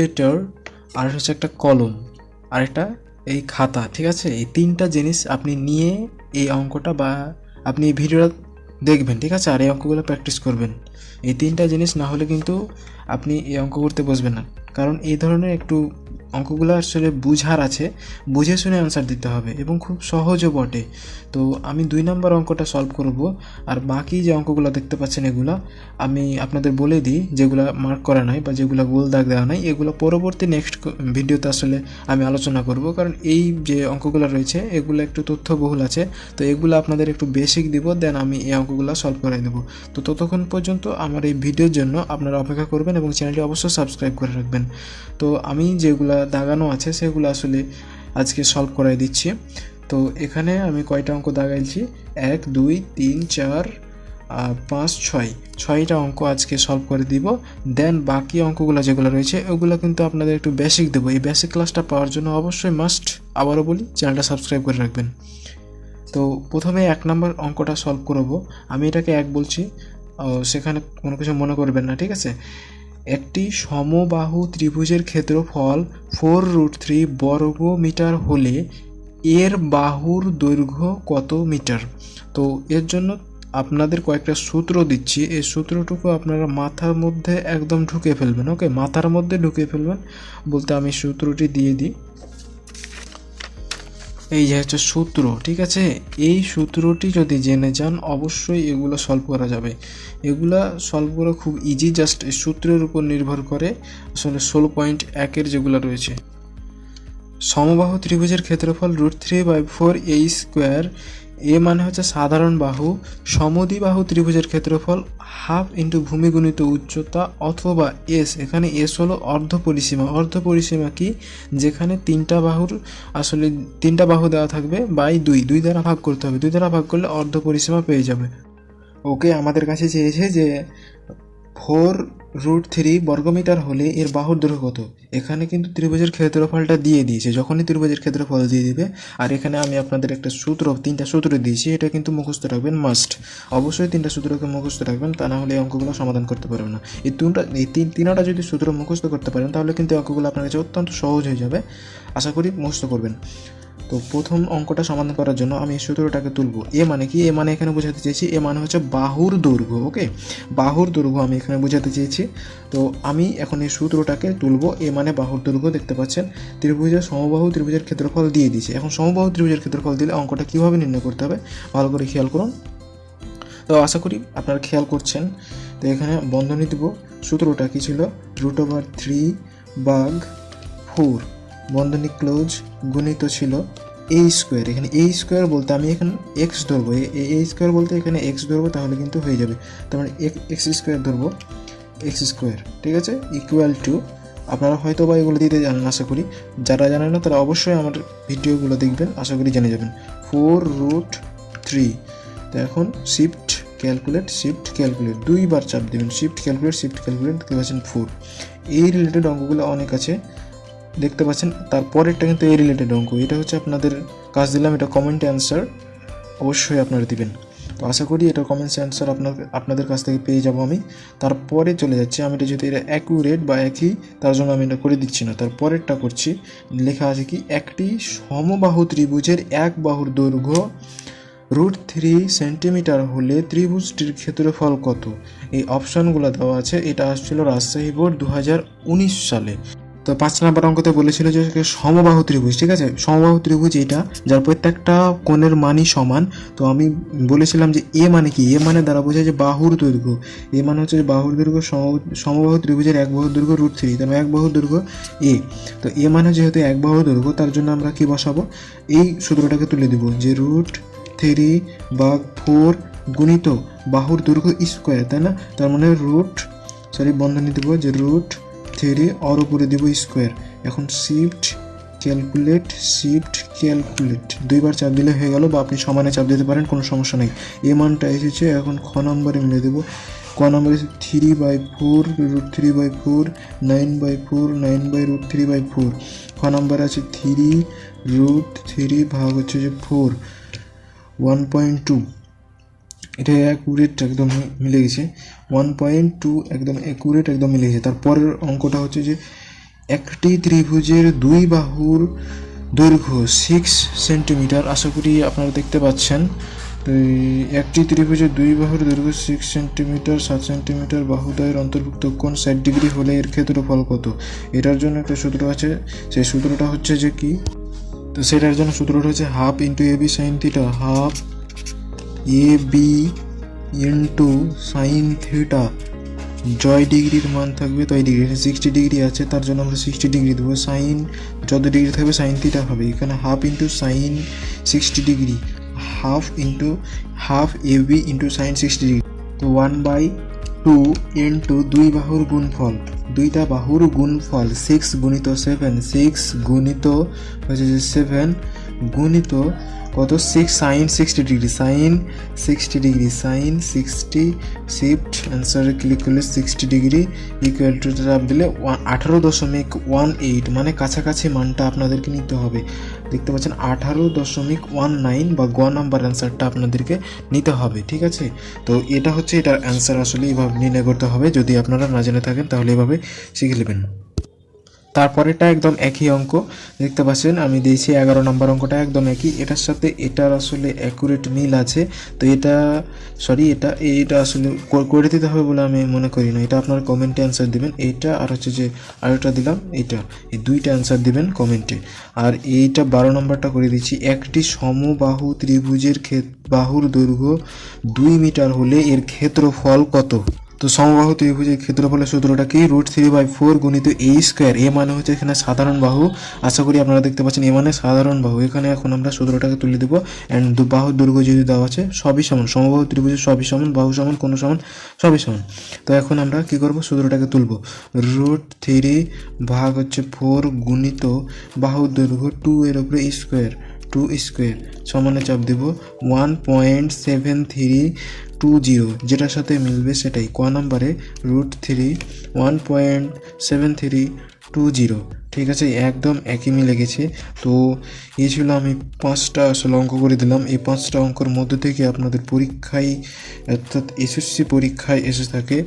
Letter আর হচ্ছে একটা কলম, আর একটা এই খাতা, ঠিক আছে? এই তিনটা জিনিস আপনি নিয়ে এই অঙ্কটা বা আপনি এই ভিডিওটা দেখবেন, ঠিক আছে? আর এই অঙ্কগুলো প্র্যাকটিস করবেন। এই তিনটা জিনিস না হলে কিন্তু আপনি এই অঙ্ক করতে বসবেন না। কারণ এই ধরনের একটু অঙ্কগুলো আসলে বুঝার আছে, বুঝে শুনে অ্যান্সার দিতে হবে এবং খুব সহজও বটে। তো আমি দুই নম্বর অঙ্কটা সলভ করব, আর বাকি যে অঙ্কগুলো দেখতে পাচ্ছেন এগুলো, আমি আপনাদের বলে দিই যেগুলো মার্ক করা নাই বা যেগুলো গোল দাগ দেওয়া নাই, এগুলো পরবর্তী নেক্সট ভিডিওতে আসলে আমি আলোচনা করব। কারণ এই যে অঙ্কগুলো রয়েছে, এগুলো একটু তথ্যবহুল আছে, তো এগুলো আপনাদের একটু বেসিক দিব দেন আমি এই অঙ্কগুলো সলভ করে দেবো। তো ততক্ষণ পর্যন্ত আমার এই ভিডিওর জন্য আপনারা অপেক্ষা করবেন এবং চ্যানেলটি অবশ্যই সাবস্ক্রাইব করে রাখবেন। তো আমি যেগুলো দাগানো আছে, সেগুলো আসলে আজকে সলভ করাই দিচ্ছি। তো এখানে আমি কয়টা অঙ্ক দাগাইছি? এক, দুই, তিন, চার পাঁচ, ছয়। ছয়টা অঙ্ক আজকে সলভ করে দিব। দেন বাকি অঙ্কগুলো যেগুলো রয়েছে, ওগুলো কিন্তু আপনাদের একটু বেসিক দেবো। এই বেসিক ক্লাসটা পাওয়ার জন্য অবশ্যই মাস্ট আবারও বলি চ্যানেলটা সাবস্ক্রাইব করে রাখবেন। তো প্রথমে এক নম্বর অঙ্কটা সলভ করব। আমি এটাকে এক বলছি সেখানে কোনো কিছু মনে করবেন না, ঠিক আছে? একটি সমবাহু ত্রিভুজের ক্ষেত্রফল ফোর রুট থ্রি বর্গ মিটার হলে এর বাহুর দৈর্ঘ্য কত মিটার? তো এর জন্য আপনাদের কয়েকটা সূত্র দিচ্ছি। এই সূত্রটুকু আপনারা মাথার মধ্যে একদম ঢুকে ফেলবেন, ওকে? মাথার মধ্যে ঢুকে ফেলবেন। বলতে আমি সূত্রটি দিয়ে দিই। এই যে হচ্ছে সূত্র, ঠিক আছে? এই সূত্রটি যদি জেনে যান, অবশ্যই এগুলো সলভ করা যাবে। এগুলা সলভ করা খুব ইজি জাস্ট এই সূত্রের উপর নির্ভর করে আসলে ষোলো পয়েন্ট একের যেগুলো রয়েছে। সমবাহু ত্রিভুজের ক্ষেত্রফল রুট থ্রি বাই ফোর এই স্কোয়ার এ মানে হচ্ছে সাধারণ বাহু সমদ্বিবাহু ত্রিভুজের ক্ষেত্রফল হাফ ইন্টু ভূমিগুণিত উচ্চতা অথবা এস। এখানে এস হলো অর্ধ পরিসীমা। অর্ধ পরিসীমা কি? যেখানে তিনটা বাহুর আসলে তিনটা বাহু দেওয়া থাকবে বাই দুই। দুই দ্বারা ভাগ করতে হবে। দুই দ্বারা ভাগ করলে অর্ধ পরিসীমা পেয়ে যাবে। ওকে, আমাদের কাছে চেয়েছে যে ফোর রুট থ্রি বর্গমিটার হলে এর বাহুর দৈর্ঘ্য কত? এখানে কিন্তু ত্রিভুজের ক্ষেত্রফলটা দিয়ে দিয়েছে। যখনই ত্রিভুজের ক্ষেত্রফল দিয়ে দিবে, আর এখানে আমি আপনাদের একটা সূত্র, তিনটা সূত্র দিয়েছি, এটা কিন্তু মুখস্থ রাখবেন মাস্ট অবশ্যই তিনটা সূত্রকে মুখস্থ রাখবেন, তা না হলে এই অঙ্কগুলো সমাধান করতে পারবেন না। এই তিনটা, এই তিন, তিনটা যদি সূত্র মুখস্থ করতে পারেন, তাহলে কিন্তু অঙ্কগুলো আপনার কাছে অত্যন্ত সহজ হয়ে যাবে। আশা করি মুখস্থ করবেন। তো প্রথম অঙ্কটা সমাধান করার জন্য আমি এই সূত্রটাকে তুলব। এ মানে কি? এ মানে এখানে বোঝাতে চেয়েছি, এ মানে হচ্ছে বাহুর দৈর্ঘ্য, ওকে? বাহুর দৈর্ঘ্য আমি এখানে বোঝাতে চেয়েছি। তো আমি এখন এই সূত্রটাকে তুলব, এ মানে বাহুর দৈর্ঘ্য, দেখতে পাচ্ছেন? ত্রিভুজের সমবাহু ত্রিভুজের ক্ষেত্রফল দিয়ে দিয়েছে। এখন সমবাহু ত্রিভুজের ক্ষেত্রফল দিলে অঙ্কটা কীভাবে নির্ণয় করতে হবে? ভালো করে খেয়াল করুন। তো আশা করি আপনারা খেয়াল করছেন। তো এখানে বন্ধনী দেব। সূত্রটা কি ছিল? রুট ওভার থ্রি বাঘ ফোর। বন্ধনী ক্লোজ গুণিত ছিল এ স্কোয়ার এখানে এ স্কোয়ার বলতে আমি এখানে এক্স ধরবো। এ স্কোয়ার বলতে এখানে এক্স ধরবো, তাহলে কিন্তু হয়ে যাবে। তার মানে এক্স স্কোয়ার ধরবো এক্স স্কোয়ার ঠিক আছে? ইকুয়াল টু আপনারা হয়তো বা এগুলো দিতে জানেন, আশা করি। যারা জানেন না, তারা অবশ্যই আমার ভিডিওগুলো দেখবেন, আশা করি জেনে যাবেন। ফোর রুট থ্রি তো এখন শিফট ক্যালকুলেট শিফট ক্যালকুলেট দুইবার চাপ দেবেন শিফট ক্যালকুলেট শিফট ক্যালকুলেট দেখতে পাচ্ছেন ফোর এই রিলেটেড অঙ্কগুলো অনেক আছে। দেখতে পাচ্ছেন তারপরেরটা কিন্তু এই রিলেটেড অঙ্ক। এটা হচ্ছে আপনাদের কাজ দিলাম, এটা কমেন্ট অ্যান্সার অবশ্যই আপনারা দিবেন। তো আশা করি এটা কমেন্টস অ্যান্সার আপনার, আপনাদের কাছ থেকে পেয়ে যাব আমি। তারপরে চলে যাচ্ছি, আমি এটা যদি এটা অ্যাকুরেট বা একই, তার জন্য আমি এটা করে দিচ্ছি না। তারপরেরটা করছি, লেখা আছে কি, একটি সমবাহু ত্রিভুজের এক বাহুর দৈর্ঘ্য রুট থ্রি সেন্টিমিটার হলে ত্রিভুজটির ক্ষেত্রফল কত? এই অপশানগুলো দেওয়া আছে, এটা আসছিল রাজশাহী বোর্ড দু হাজার উনিশ সালে। তো পাঁচ নাম্বার অঙ্কতে বলেছিল যে সমবাহু ত্রিভুজ, ঠিক আছে? সমবাহু ত্রিভুজ এটা, যার প্রত্যেকটা কোণের মানই সমান। তো আমি বলেছিলাম যে এ মানে কি? এ মানে দ্বারা বোঝায় যে বাহুর দৈর্ঘ্য। এ মানে হচ্ছে যে বাহুর দৈর্ঘ্য সম- সমবাহু ত্রিভুজের এক বাহুর দৈর্ঘ্য রুট থ্রি, তার মানে এক বাহুর দৈর্ঘ্য এ। তো এ মানে যেহেতু এক বাহুর দৈর্ঘ্য, তার জন্য আমরা কি বসাবো? এই সূত্রটাকে তুলে দিব যে রুট থ্রি বা ফোর গুণিত বাহুর দৈর্ঘ্য স্কোয়ার, তাই না? তার মানে রুট, সরি, বন্ধনী দেবো যে রুট থ্রি আর উপরে দেবো স্কোয়ার। এখন শিফট ক্যালকুলেট শিফট ক্যালকুলেট দুইবার চাপ দিলে হয়ে গেল বা আপনি সমানে চাপ দিতে পারেন, কোনো সমস্যা নেই। এ মানটা এসেছে, এখন খ নম্বরে মিলে দেবো। ক নম্বরে three by four root three by four nine by four nine by root three by four খ নম্বরে আছে থ্রি রুট থ্রি ভাগ হচ্ছে যে ফোর ওয়ান পয়েন্ট টু এটা অ্যাকুরেট একদম মিলে গেছে। ওয়ান পয়েন্ট টু একদম অ্যাকুরেট একদম মিলে গেছে। তারপরের অঙ্কটা হচ্ছে যে, একটি ত্রিভুজের দুই বাহুর দৈর্ঘ্য সিক্স সেন্টিমিটার আশা করি আপনারা দেখতে পাচ্ছেন। তো একটি ত্রিভুজের দুই বাহুর দৈর্ঘ্য সিক্স সেন্টিমিটার সাত সেন্টিমিটার বাহুদয়ের অন্তর্ভুক্ত কোণ ষাট ডিগ্রি হলে এর ক্ষেত্রফল কত? এটার জন্য একটা সূত্র আছে। সেই সূত্রটা হচ্ছে যে কি? তো সেটার জন্য সূত্রটা হচ্ছে half into A B sine theta half A B into sine theta জয় ডিগ্রির মান থাকবে তো এই ডিগ্রি সিক্সটি ডিগ্রি আছে, তার জন্য আমরা সিক্সটি ডিগ্রি দেবো। সাইন যত ডিগ্রি থাকবে সাইন থিটা হবে। এখানে half into sine sixty degree half into half A B into sine sixty degree তো ওয়ান বাই টু ইন্টু দুই বাহুর গুণফল, দুইটা বাহুর গুণফল সিক্স গুণিত সেভেন সিক্স গুণিত, হচ্ছে সেভেন গুণিত কত? Six sine sixty degree sine sixty degree sine sixty shift অ্যান্সারে click করলে সিক্সটি ডিগ্রি ইকুয়াল টু চাপ দিলে ওয়ান আঠারো দশমিক ওয়ান এইট মানে কাছাকাছি মানটা আপনাদেরকে নিতে হবে। দেখতে পাচ্ছেন, আঠারো দশমিক ওয়ান নাইন বা গ নাম্বার অ্যান্সারটা আপনাদেরকে নিতে হবে, ঠিক আছে? তো এটা হচ্ছে এটার অ্যান্সার আসলে এইভাবে নির্ণয় করতে হবে। যদি আপনারা না জেনে থাকেন, তাহলে এভাবে শিখে নেবেন। তারপরেটা একদম একই অঙ্ক, দেখতে পাচ্ছেন আমি দিয়েছি এগারো নম্বর অঙ্কটা একদম একই। এটার সাথে এটার আসলে অ্যাকুরেট মিল আছে। তো এটা সরি এটা এটা আসলে করে দিতে হবে বলে আমি মনে করি না। এটা আপনার কমেন্টে অ্যান্সার দিবেন। এইটা আর হচ্ছে যে আরেকটা দিলাম, এইটা। এই দুইটা অ্যান্সার দিবেন কমেন্টে আর এইটা বারো নম্বরটা করে দিচ্ছি। একটি সমবাহু ত্রিভুজের ক্ষেত, বাহুর দৈর্ঘ্য দুই মিটার হলে এর ক্ষেত্রফল কত? তো সমবাহু ত্রিভুজের ক্ষেত্রফলের সূত্রটা কি? রুট থ্রি বাই ফোর গুণিত এ স্কোয়ার এ মানে হচ্ছে এখানে সাধারণ বাহু। আশা করি আপনারা দেখতে পাচ্ছেন এ মানে সাধারণ বাহু। এখানে এখন আমরা সূত্রটাকে তুলে দেবো। অ্যান্ড বাহুর দৈর্ঘ্য যদি দেওয়া আছে, সবই সমান। সমবাহু ত্রিভুজের সবই সমান, বাহু সমান কোনো সমান, সবই সমান। তো এখন আমরা কি করব? সূত্রটাকে তুলব। রুট থ্রি ভাগ হচ্ছে ফোর গুণিত বাহুর দৈর্ঘ্য টু এর উপরে স্কোয়ার টু স্কোয়ার সমানে চাপ দেব one point seven three two zero যেটার সাথে মিলবে সেটাই। ক নাম্বারে root three one point seven three two zero ঠিক আছে? একদম একই মিলে গেছে। তো এই ছিল আমি পাঁচটা আসলে অঙ্ক করে দিলাম। এই পাঁচটা অঙ্কর মধ্যে থেকে আপনাদের পরীক্ষায়, অর্থাৎ এসএসসি পরীক্ষায় এসে থাকে।